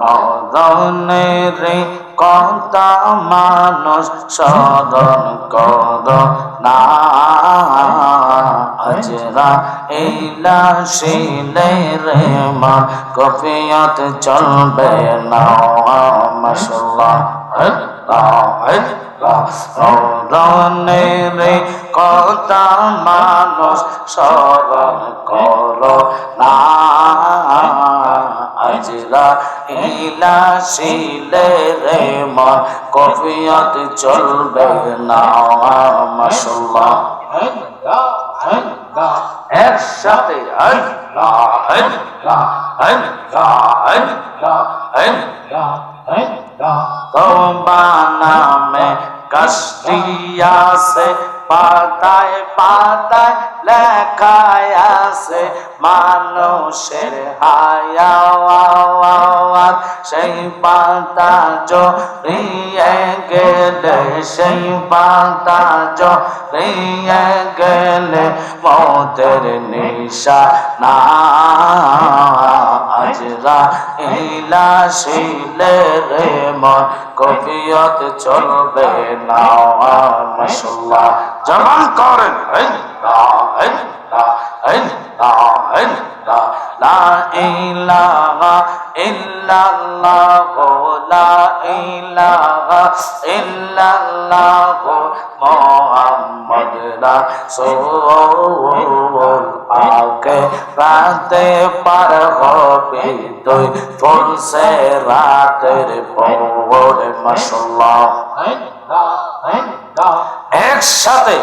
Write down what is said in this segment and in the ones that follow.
মদনের কথা মানুষ সদন কর না। আজরা ইলা শিলে রে মা কফিয়ত চলবে না মশলা রনের কথা মানুষ স্মরণ কর না। আজরা ইলা শিলে রে মা কফিয়ত চলবে না মশলা একসাথে আল্লাহ আল্লাহ আল্লাহ আল্লাহ আল্লাহ। তোমা নামে কষ্টিয়া সে পাতায় পাতায় লেখায় আছে, মানুষের হায়াওয়াত সেই পাতা জড়িয়ে গেলে, সেই পাতা জড়িয়ে গেলে মতের নিশা না। আজরা ইলা শিলে রে মন কবিয়ত চলবে না মশলা জমান করেন লা ইলাহা ইল্লাল্লাহ লা ইলাহা ইল্লাল্লাহ মোহাম্মদ রাসূল আকে রাতে পার হবে তুই ফুলসে রাতের পর মশলা একসাথে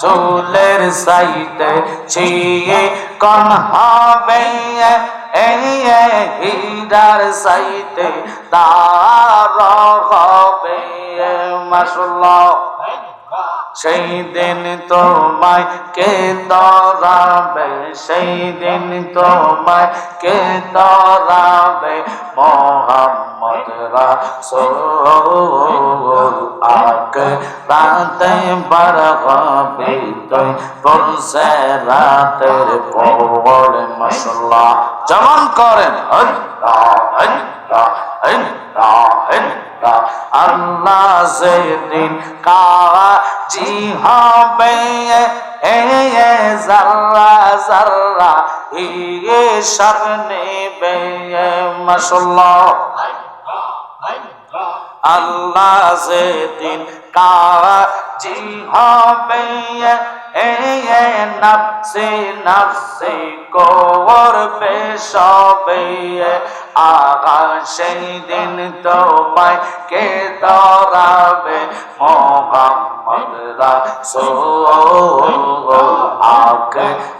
চুলের সাইতে ছিয়ে কন হবে হীরার সাইতে তার হবে মাসুল্লাহ সেই দিন তোমায় কে তরাবে সেই দিন তোমায় কে তরাবে মোহাম্মদ রাসূল আকে রাতে বার হবে তুই বলছে রাতের পর মশলা যেমন করেন আল্লাহ আল্লাহ আল্লাহ আল্লাহ সেদিন কাজি হবে জাররা জাররা ইয়ে সামনে বে মশলা আল্লাহ সেদিন কাজি হবে নফসে নফসে করবে সবে আগা সেই দিন তোমায় কে দরাবে আকে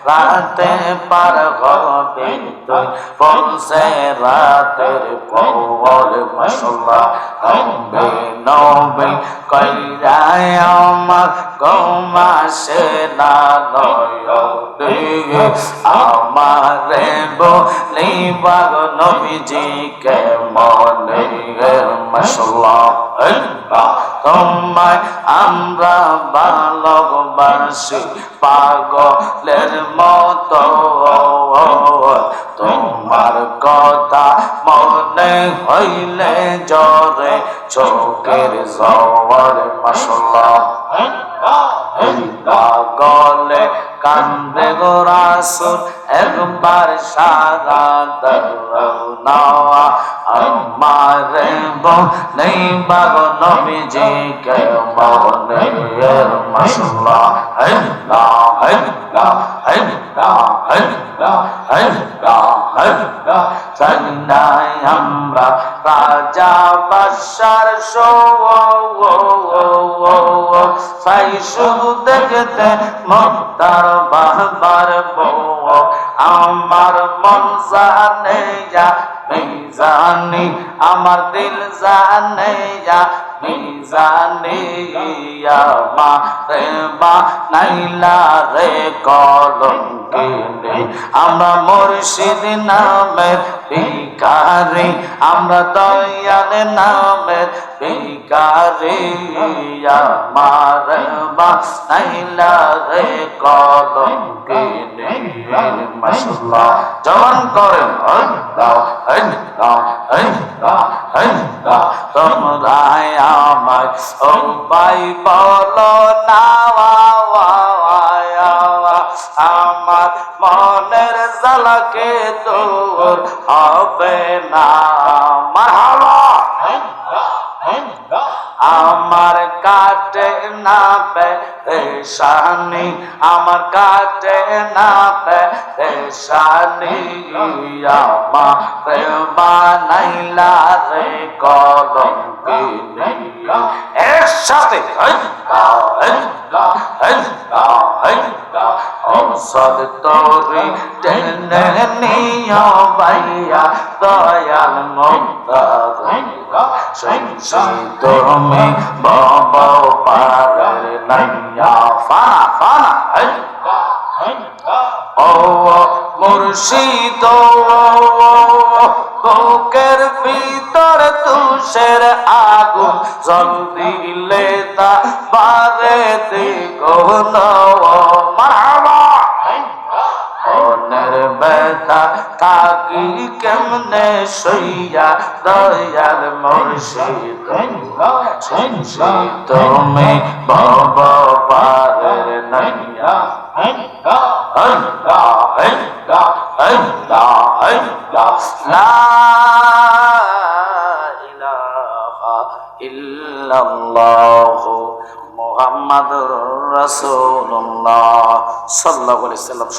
রাতে পার হবে তুই বলছে রাতের পর মশলা নবে নবে কইরায় আমার গমাসে না নয় আমারে বাগ নবীজি কে মনে মশলা। তোমায় আমরা ভালোবাসি, পাগলের মতো। তোমার কথা মনে হইলে জরে চোখের জওয়ার মশলা। পাগলে কান্দে গোরাসুর একবার সারা দাওয়া আমার নেই বাগ নবীজি কে মনে মশলা হল্লা হল্লা হল্লা হল্লা হল্লা হল্লা। সন্ধ্যায় আমরা রাজা বাসার শো সাই শুধু দেখতে মক্তার বাহবার বউ। আমার মন জানে যা মিজানি আমার দিল জানে যা মিজানি মা মা নাইলা রে কলঙ্কিনী। আমরা মুর্শিদ নামের ভিকারি আমরা দয়াল নামের ভিকারি আমার বাসাইলা রে কলম কিনে মাশাআল্লাহ জবান করেন আল্লাহ আল্লাহ আল্লাহ আল্লাহ তোমরা আমায় ও ভাই বলো না আমার মনের জ্বালাকে দূর হবে না। মারহাবা! আমার কাটে না পেশানি আমার কাটে না পেশানি আমার বানাইলা রে কলম কিনে। সাথে ঔষধ টেনে নিয় বাইয়া দয়াল মুক্তার তুমি বব পারের নাইয়া ফানা ফানা ও মুর্শিদ বুকের ভিতর তুষের আগুন জল দিলে তা বারে দিগুণ মারহাবা মনের ব্যথা থাকি কেমনে সইয়া দয়াল মুর্শিদ? তুমি বব পারের নাইয়া ইল্লাল্লাহ মুহাম্মাদুর রাসূলুল্লাহ। সাল্লাল্লাহু আলাইহি সাল্লাম